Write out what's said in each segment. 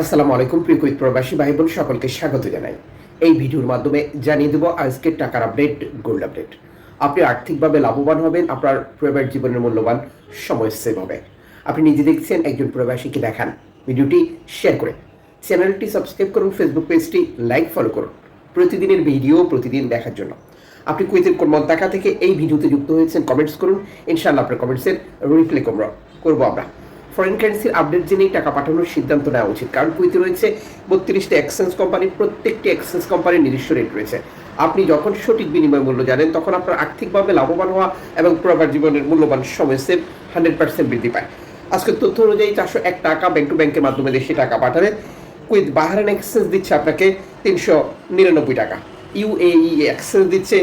আসসালামু আলাইকুম, প্রিয় প্রবাসী ভাই বোন সকলকে স্বাগত জানাই। এই ভিডিওর মাধ্যমে জানিয়ে দেবো আজকের টাকার আপডেট গোল্ড আপডেট আপনি আর্থিকভাবে লাভবান হবেন, আপনার পরিবার জীবনের মূল্যবান সময় সেভ হবে। আপনি নিজে দেখছেন, একজন প্রবাসীকে দেখান। ভিডিওটি শেয়ার করে চ্যানেলটি সাবস্ক্রাইব করুন ফেসবুক পেজটি লাইক ফলো করুন। প্রতিদিনের ভিডিও প্রতিদিন দেখার জন্য। আপনি কুইতের কোন মন্তাকা থেকে এই ভিডিওতে যুক্ত হয়েছেন কমেন্টস করুন। ইনশাআল্লাহ আপনার কমেন্টসের রিপ্লাই করব আমরা। ফরেন কারেন্সির আপডেট জেনেই টাকা পাঠানোর সিদ্ধান্ত নেওয়া উচিত। কারণ কুইতে রয়েছে বত্রিশটি এক্সচেঞ্জ কোম্পানি প্রত্যেকটি এক্সচেঞ্জ কোম্পানির নিজস্ব রেট রয়েছে। আপনি যখন সঠিক বিনিময় মূল্য জানেন, তখন আপনার আর্থিকভাবে লাভবান হওয়া এবং প্রবার জীবনের মূল্যবান সময় সেভ হান্ড্রেড পার্সেন্ট বৃদ্ধি পায়। আজকের তথ্য অনুযায়ী চারশো এক টাকা ব্যাংক টু ব্যাংকের মাধ্যমে দেশে টাকা পাঠালে কুইত বাহারান এক্সচেঞ্জ দিচ্ছে আপনাকে তিনশো নিরানব্বই টাকা। ইউএই এক্সচেঞ্জ দিচ্ছে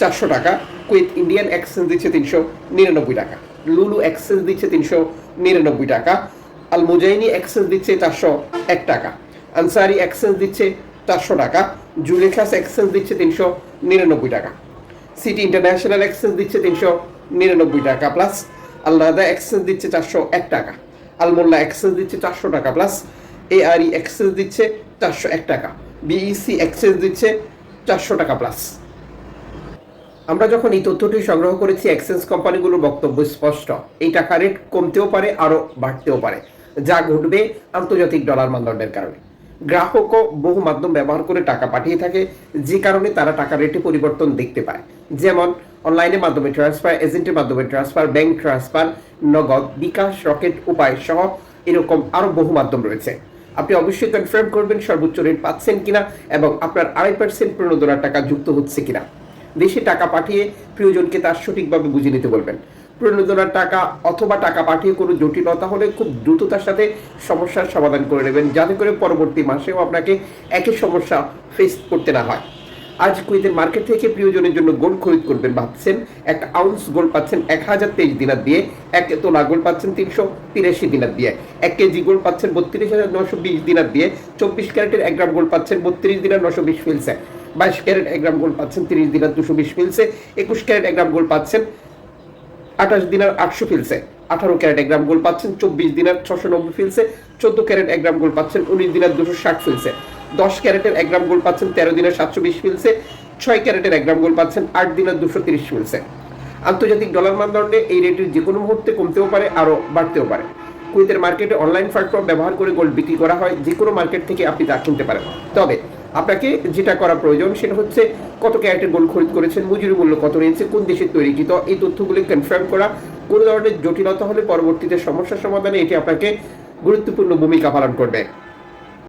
চারশো টাকা কুইথ ইন্ডিয়ান এক্সচেঞ্জ দিচ্ছে তিনশো নিরানব্বই টাকা। লুলু এক্সচেঞ্জ দিচ্ছে তিনশো নিরানব্বই টাকা আল মুজাইনি এক্সচেঞ্জ দিচ্ছে চারশো এক টাকা, আনসারি এক্সচেঞ্জ দিচ্ছে চারশো টাকা, জুলেখাস এক্সচেঞ্জ দিচ্ছে তিনশো নিরানব্বই টাকা, সিটি ইন্টারন্যাশনাল এক্সচেঞ্জ দিচ্ছে তিনশো নিরানব্বই টাকা প্লাস আল্লাদা এক্সচেঞ্জ দিচ্ছে চারশো এক টাকা, আলমোল্লা এক্সচেঞ্জ দিচ্ছে চারশো টাকা প্লাস এআরই এক্সচেঞ্জ দিচ্ছে চারশো এক টাকা বিইসি এক্সচেঞ্জ দিচ্ছে চারশো টাকা প্লাস আমরা যখন এই তথ্যটি সংগ্রহ করেছি এক্সচেঞ্জ কোম্পানিগুলোর বক্তব্য স্পষ্ট। এই টাকা রেট কমতেও পারে, আরও বাড়তেও পারে। যা ঘটবে আন্তর্জাতিক ডলার মানদণ্ডের কারণে। গ্রাহকও বহু মাধ্যম ব্যবহার করে টাকা পাঠিয়ে থাকে, যে কারণে তারা টাকা রেটে পরিবর্তন দেখতে পায়। যেমন অনলাইনের মাধ্যমে ট্রান্সফার এজেন্টের মাধ্যমে ট্রান্সফার ব্যাংক ট্রান্সফার নগদ, বিকাশ রকেট উপায় সহ এরকম আরও বহু মাধ্যম রয়েছে। আপনি অবশ্যই কনফার্ম করবেন সর্বোচ্চ রেট পাচ্ছেন কিনা এবং আপনার আড়াই পার্সেন্ট প্রণোদনার টাকা যুক্ত হচ্ছে কিনা। দেশে টাকা পাঠিয়ে প্রিয়জনকে তার সঠিকভাবে বুঝে নিতে বলবেন। প্রণোদনার টাকা অথবা টাকা পাঠিয়ে কোনো জটিলতা হলে খুব দ্রুততার সাথে সমস্যার সমাধান করে নেবেন। যাতে করে পরবর্তী মাসেও আপনাকে একই সমস্যা ফেস করতে না হয়। আজ কুইতের মার্কেট থেকে প্রিয়জনের জন্য গোল্ড খরিদ করবেন ভাবছেন। এক আউন্স গোল্ড পাচ্ছেন এক হাজার তেইশ দিনার দিয়ে। এক তোলা গোল্ড পাচ্ছেন তিনশো তিরাশি দিনার দিয়ে। এক কেজি গোল্ড পাচ্ছেন বত্রিশ হাজার নশো বিশ দিনার দিয়ে। চব্বিশ ক্যারেটের এক গ্রাম গোল্ড পাচ্ছেন বত্রিশ দিনার নশো বিশ ফিলসে। বাইশ ক্যারেট এক গ্রাম গোল্ড পাচ্ছেন, তিরিশ দিনার দুশো বিশ ফিলসে। একুশ ক্যারেট এক গ্রাম গোল্ড পাচ্ছেন, আঠাশ দিনার আটশো ফিলসে। আঠারো ক্যারেট এক গ্রাম গোল্ড পাচ্ছেন, চব্বিশ দিনার ছশো নব্বই ফিলসে। চোদ্দ ক্যারেট এক গ্রাম গোল্ড পাচ্ছেন, উনিশ দিনার দুশো ষাট ফিলসে। দশ ক্যারেটের এক গ্রাম গোল্ড পাচ্ছেন, তেরো দিনের সাতশো বিশ ফিলসে। ছয় ক্যারেটের এক গ্রাম গোল্ড পাচ্ছেন, আট দিনের দুশো তিরিশ ফিলসে। আন্তর্জাতিক ডলার মানদণ্ডে এই রেটের যে কোনো মুহূর্তে কমতেও পারে, আরও বাড়তেও পারে। কুইতের মার্কেটে অনলাইন প্ল্যাটফর্ম ব্যবহার করে গোল্ড বিক্রি করা হয়, যে কোনো মার্কেট থেকে আপনি তা কিনতে পারেন। তবে আপনাকে যেটা করা প্রয়োজন সেটা হচ্ছে কত ক্যারেটের গোল্ড খরিদ করেছেন, মজুরি মূল্য কত রয়েছে কোন দেশের তৈরি তৈরিকৃত এই তথ্যগুলি কনফার্ম করা, কোনো ধরনের জটিলতা হলে পরবর্তীতে সমস্যা সমাধানে এটি আপনাকে গুরুত্বপূর্ণ ভূমিকা পালন করবে।